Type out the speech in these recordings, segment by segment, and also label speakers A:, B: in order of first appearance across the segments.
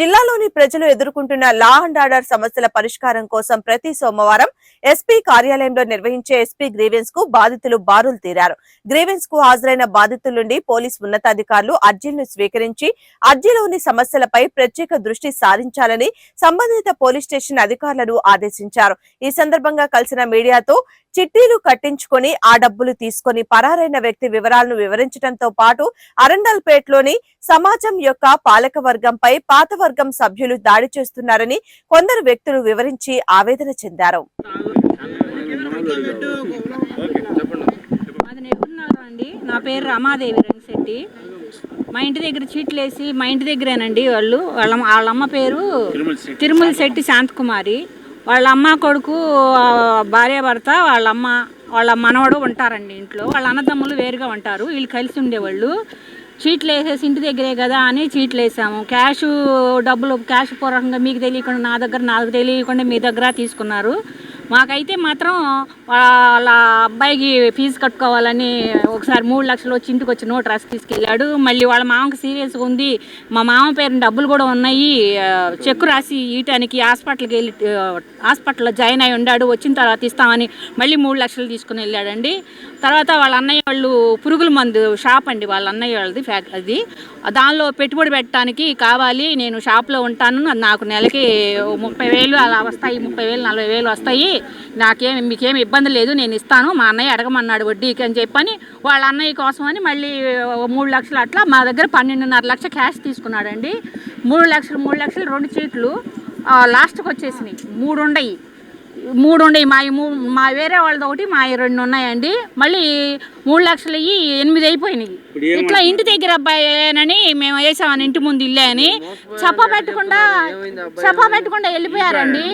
A: జిల్లాలోని ప్రజలు ఎదుర్కొంటున్న లా అండ్ ఆర్డర్ సమస్యల పరిష్కారం కోసం ప్రతి సోమవారం ఎస్పీ కార్యాలయంలో నిర్వహించే ఎస్పీ గ్రీవెన్స్కు బాధితులు బారులు తీరారు. గ్రీవెన్స్కు హాజరైన బాధితుల నుండి పోలీస్ ఉన్నతాధికారులు అర్జీలను స్వీకరించి అర్జీలోని సమస్యలపై ప్రత్యేక దృష్టి సారించాలని సంబంధిత పోలీస్ స్టేషన్ అధికారులను ఆదేశించారు. ఈ సందర్భంగా కలిసిన మీడియాతో చిట్టీలు కట్టించుకొని ఆ డబ్బులు తీసుకొని పరారైన వ్యక్తి వివరాలను వివరించడంతో పాటు అరండల్పేటలోని సమాజం యొక్క పాలక వర్గంపై పాత వర్గం సభ్యులు దాడి చేస్తున్నారని కొందరు వ్యక్తులు వివరించి ఆవేదన చెందారు.
B: అండి? నా పేరు రమాదేవి రంగశెట్టి. మా ఇంటి దగ్గర చీట్లేసి మా ఇంటి దగ్గరేనండి వాళ్ళు. వాళ్ళ వాళ్ళ అమ్మ పేరు తిరుమల శెట్టి శాంతకుమారి. వాళ్ళ అమ్మ కొడుకు భార్య భర్త వాళ్ళ అమ్మ వాళ్ళ మనవడు ఉంటారండి ఇంట్లో. వాళ్ళ అన్నదమ్ములు వేరుగా ఉంటారు. వీళ్ళు కలిసి ఉండేవాళ్ళు. చీట్లు వేసేసి ఇంటి దగ్గరే కదా అని చీట్లు వేసాము. క్యాష్ డబ్బులు క్యాష్ పూర్వకంగా మీకు తెలియకుండా నా దగ్గర నాకు తెలియకుండా మీ దగ్గర తీసుకున్నారు. మాకైతే మాత్రం వాళ్ళ అబ్బాయికి ఫీజు కట్టుకోవాలని ఒకసారి మూడు లక్షలు వచ్చి ఇంటికి వచ్చి నోట్ రాసి తీసుకెళ్ళాడు. మళ్ళీ వాళ్ళ మామకి సీరియస్గా ఉంది. మా మామ పేరు డబ్బులు కూడా ఉన్నాయి. చెక్కు రాసి ఇయటానికి హాస్పిటల్కి వెళ్ళి హాస్పిటల్లో జాయిన్ అయి ఉన్నాడు వచ్చిన తర్వాత ఇస్తామని మళ్ళీ మూడు లక్షలు తీసుకుని వెళ్ళాడండి. తర్వాత వాళ్ళ అన్నయ్య వాళ్ళు పురుగుల మందు షాప్ అండి వాళ్ళ అన్నయ్య వాళ్ళది ఫ్యాక్ అది. దానిలో పెట్టుబడి పెట్టడానికి కావాలి నేను షాప్లో ఉంటాను నాకు నెలకి ముప్పై వేలు అలా వస్తాయి ముప్పై వేలు నలభై వేలు వస్తాయి. నాకేం మీకేం ఇబ్బంది లేదు నేను ఇస్తాను మా అన్నయ్య అడగమన్నాడు వడ్డీకి అని చెప్పని వాళ్ళ అన్నయ్య కోసం అని మళ్ళీ మూడు లక్షలు అట్లా మా దగ్గర పన్నెండున్నర లక్ష క్యాష్ తీసుకున్నాడండి. మూడు లక్షలు మూడు లక్షలు రెండు చీట్లు లాస్ట్కి వచ్చేసినాయి మూడు ఉండయి. మూడు ఉండయి మా మూ- వేరే వాళ్ళది ఒకటి మా రెండు ఉన్నాయండి. మళ్ళీ మూడు లక్షలు అయ్యి ఎనిమిది అయిపోయినాయి. ఇట్లా ఇంటి దగ్గర అబ్బాయినని మేము వేసామని ఇంటి ముందు ఇల్లే అని చెప్ప పెట్టకుండా చెప్ప పెట్టకుండా వెళ్ళిపోయారండి.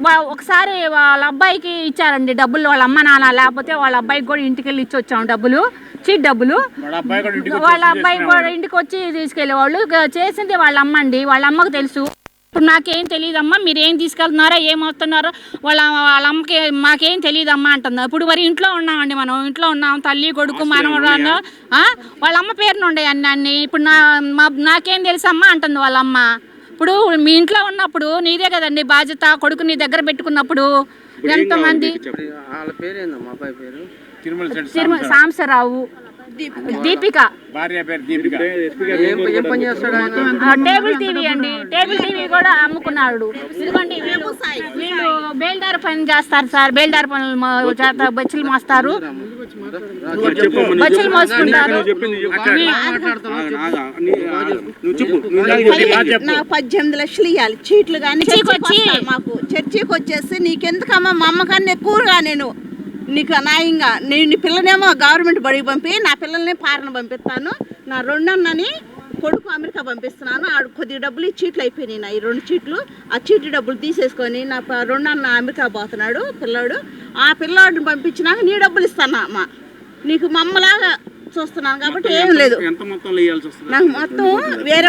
B: వా- ఒకసారి వాళ్ళ అబ్బాయికి ఇచ్చారండి డబ్బులు. వాళ్ళ అమ్మ నాన్న లేకపోతే వాళ్ళ అబ్బాయికి కూడా ఇంటికి వెళ్ళి ఇచ్చి వచ్చాము డబ్బులు చీట్ డబ్బులు. వాళ్ళ అబ్బాయి కూడా ఇంటికి వచ్చి తీసుకెళ్ళేవాళ్ళు. చేసింది వాళ్ళ అమ్మ అండి. వాళ్ళ అమ్మకు తెలుసు. ఇప్పుడు నాకేం తెలియదమ్మా మీరు ఏం తీసుకెళ్తున్నారో ఏం వస్తున్నారో వాళ్ళ వాళ్ళ అమ్మకి మాకేం తెలియదమ్మా అంటుంది ఇప్పుడు మరి ఇంట్లో ఉన్నామండి మనం. ఇంట్లో ఉన్నాం తల్లి కొడుకు మనవరాలు? వాళ్ళ అమ్మ పేరున ఉండే అన్ని అన్ని. ఇప్పుడు నా మా నాకేం తెలుసమ్మా అంటుంది వాళ్ళ అమ్మ. ఇప్పుడు మీ ఇంట్లో ఉన్నప్పుడు నీదే కదండి బాధ్యత కొడుకు నీ దగ్గర పెట్టుకున్నప్పుడు. ఎంతమంది?
C: తిరుమల
B: సాంబశరావు దీపిక. టేబుల్ టీవీ అండి. టేబుల్ టీవీ కూడా అమ్ముకున్నాడు. ఇదిగోండి వీళ్ళు బేల్దారి పని చేస్తారు సార్. బేల్దారి పనులు బచ్చులు మోస్తారు. బచ్చులు మోసుకుంటారు.
C: నువ్వు చెప్పు. నువ్వు ఇందాక చెప్పి. బాగా చెప్పు.
D: నా పద్దెనిమిది లక్షలు ఇవ్వాలి చీట్లు కానీ
B: చర్చికి వచ్చి-
D: మాకు. చర్చికి వచ్చేసి నీకెందుకమ్మా? మా అమ్మకన్నా ఎక్కువగా నేను నీకు అనాయంగా నేను నీ పిల్లనేమో గవర్నమెంట్ బడికి పంపి నా పిల్లల్ని పారణ పంపిస్తాను. నా రెండన్నని కొడుకు అమెరికా పంపిస్తున్నాను. ఆడు కొద్ది డబ్బులు ఈ చీట్లు అయిపోయినాయి నా ఈ రెండు చీట్లు. ఆ చీటి డబ్బులు తీసేసుకొని నా రెండన్న అమెరికా పోతున్నాడు పిల్లాడు. ఆ పిల్లాడిని పంపించినాక నీ డబ్బులు ఇస్తాను అమ్మ. నీకు మమ్మలాగా చూస్తున్నాను కాబట్టి ఏం లేదు. నాకు మొత్తం వేరే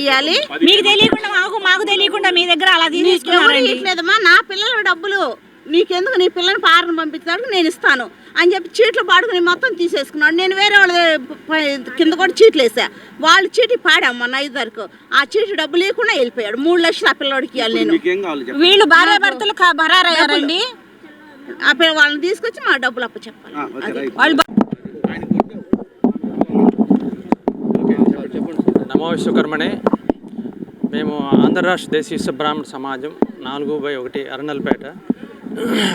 D: ఇవ్వాలి
B: మీకు తెలియకుండా మాకు మాకు తెలియకుండా మీ దగ్గర అలా
D: ఇట్లేదమ్మా నా పిల్లల డబ్బులు. నీకెందుకు? నీ పిల్లని పారను పంపించడానికి నేను ఇస్తాను అని చెప్పి చీట్లు పాడుకుని మొత్తం తీసేసుకున్నాడు. నేను వేరే వాళ్ళ కింద కూడా చీట్లు వేసా. వాళ్ళు చీటి పాడాం మొన్న ఐదు వరకు ఆ చీటి డబ్బులు లేకుండా వెళ్ళిపోయాడు. మూడు లక్షలు ఆ పిల్లడికి ఇవ్వాలి నేను.
C: మీకేం కావాలి చెప్పు
B: వీళ్ళు భార్య భర్తలు బరారయ్యారండి
D: పిల్ల వాళ్ళని తీసుకొచ్చి మా డబ్బులు అప్పు చెప్పాలి
B: వాళ్ళు
E: నమో విశ్వకర్మణే మేము ఆంధ్ర రాష్ట్ర దేశీయ బ్రాహ్మణ సమాజం నాలుగు బై ఒకటి అరణల్పేట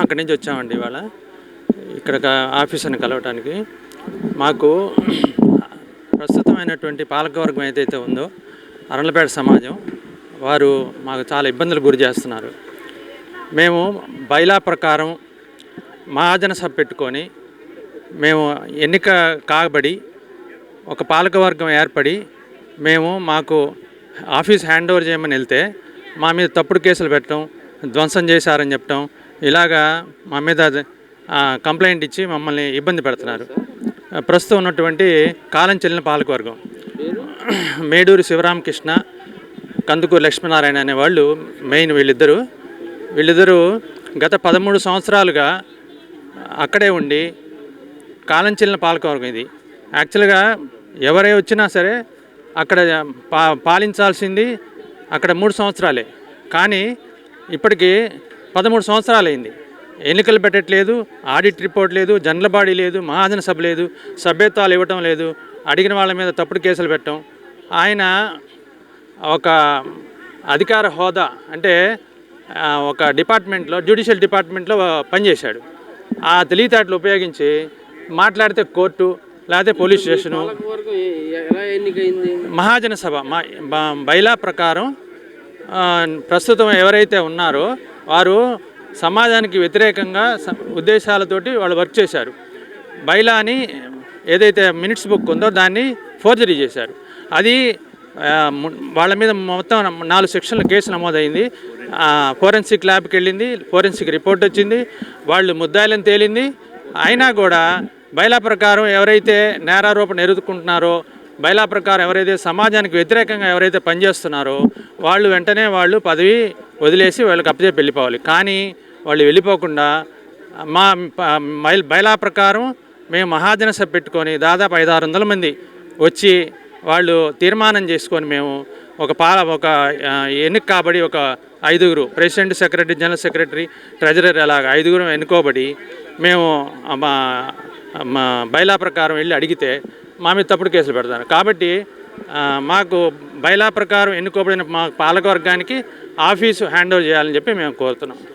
E: అక్కడి నుంచి వచ్చామండి ఇవాళ. ఇక్కడ ఆఫీసుని కలవటానికి. మాకు ప్రస్తుతమైనటువంటి పాలకవర్గం ఏదైతే ఉందో అరణలపేట సమాజం వారు మాకు చాలా ఇబ్బందులు గురి చేస్తున్నారు. మేము బైలా ప్రకారం మహాజన సభ పెట్టుకొని మేము ఎన్నిక కాబడి ఒక పాలకవర్గం ఏర్పడి మేము మాకు ఆఫీస్ హ్యాండ్ ఓవర్ చేయమని వెళ్తే మా మీద తప్పుడు కేసులు పెట్టడం ధ్వంసం చేశారని చెప్పడం ఇలాగా మా మీద కంప్లైంట్ ఇచ్చి మమ్మల్ని ఇబ్బంది పెడుతున్నారు. ప్రస్తుతం ఉన్నటువంటి కాలం చెల్లిన పాలకవర్గం. మేడూరు శివరామకృష్ణ కందుకూరు లక్ష్మీనారాయణ అనే వాళ్ళు మెయిన్ వీళ్ళిద్దరూ. వీళ్ళిద్దరూ గత పదమూడు సంవత్సరాలుగా అక్కడే ఉండి కాలం చెల్లిన పాలకవర్గం ఇది. యాక్చువల్గా ఎవరే వచ్చినా సరే అక్కడ పా పాలించాల్సింది అక్కడ మూడు సంవత్సరాలే. కానీ ఇప్పటికీ పదమూడు సంవత్సరాలు అయింది ఎన్నికలు పెట్టట్లేదు ఆడిట్ రిపోర్ట్ లేదు జనరల్ బాడీ లేదు మహాజన సభ లేదు సభ్యత్వాలు ఇవ్వటం లేదు అడిగిన వాళ్ళ మీద తప్పుడు కేసులు పెట్టడం ఆయన ఒక అధికార హోదా అంటే ఒక డిపార్ట్మెంట్లో జ్యుడిషియల్ డిపార్ట్మెంట్లో పనిచేశాడు. ఆ తెలివితేటలు ఉపయోగించి మాట్లాడితే కోర్టు లేకపోతే పోలీస్ స్టేషను. మహాజన సభ మా బైలా ప్రకారం ప్రస్తుతం ఎవరైతే ఉన్నారో వారు సమాజానికి వ్యతిరేకంగా ఉద్దేశాలతోటి వాళ్ళు వర్క్ చేశారు. బైలాని ఏదైతే మినిట్స్ బుక్ ఉందో దాన్ని ఫోర్జరీ చేశారు. అది వాళ్ళ మీద మొత్తం నాలుగు సెక్షన్ల కేసు నమోదైంది. ఫోరెన్సిక్ ల్యాబ్కి వెళ్ళింది ఫోరెన్సిక్ రిపోర్ట్ వచ్చింది వాళ్ళు ముద్దాయిలను తేలింది. అయినా కూడా బైలా ప్రకారం ఎవరైతే నేరారోపణ ఎదుర్కొంటున్నారో బైలా ప్రకారం ఎవరైతే సమాజానికి వ్యతిరేకంగా ఎవరైతే పనిచేస్తున్నారో వాళ్ళు వెంటనే వాళ్ళు పదవి వదిలేసి వాళ్ళకి అప్పచేపి వెళ్ళిపోవాలి. కానీ వాళ్ళు వెళ్ళిపోకుండా మా మైల్ బైలా ప్రకారం మేము మహాజన సభ పెట్టుకొని దాదాపు ఐదు ఆరు వందల మంది వచ్చి వాళ్ళు తీర్మానం చేసుకొని మేము ఒక పాల ఒక ఎన్నిక కాబడి ఒక ఐదుగురు president secretary general secretary treasurer అలాగ ఐదుగురు ఎన్నుకోబడి మేము మా మా బైలా ప్రకారం వెళ్ళి అడిగితే మా మీద తప్పుడు కేసులు పెడతారు. కాబట్టి మాకు బైలా ప్రకారం ఎన్నుకోబడిన మా పాలకవర్గానికి ఆఫీసు హ్యాండ్ ఓవర్ చేయాలని చెప్పి మేము కోరుతున్నాం.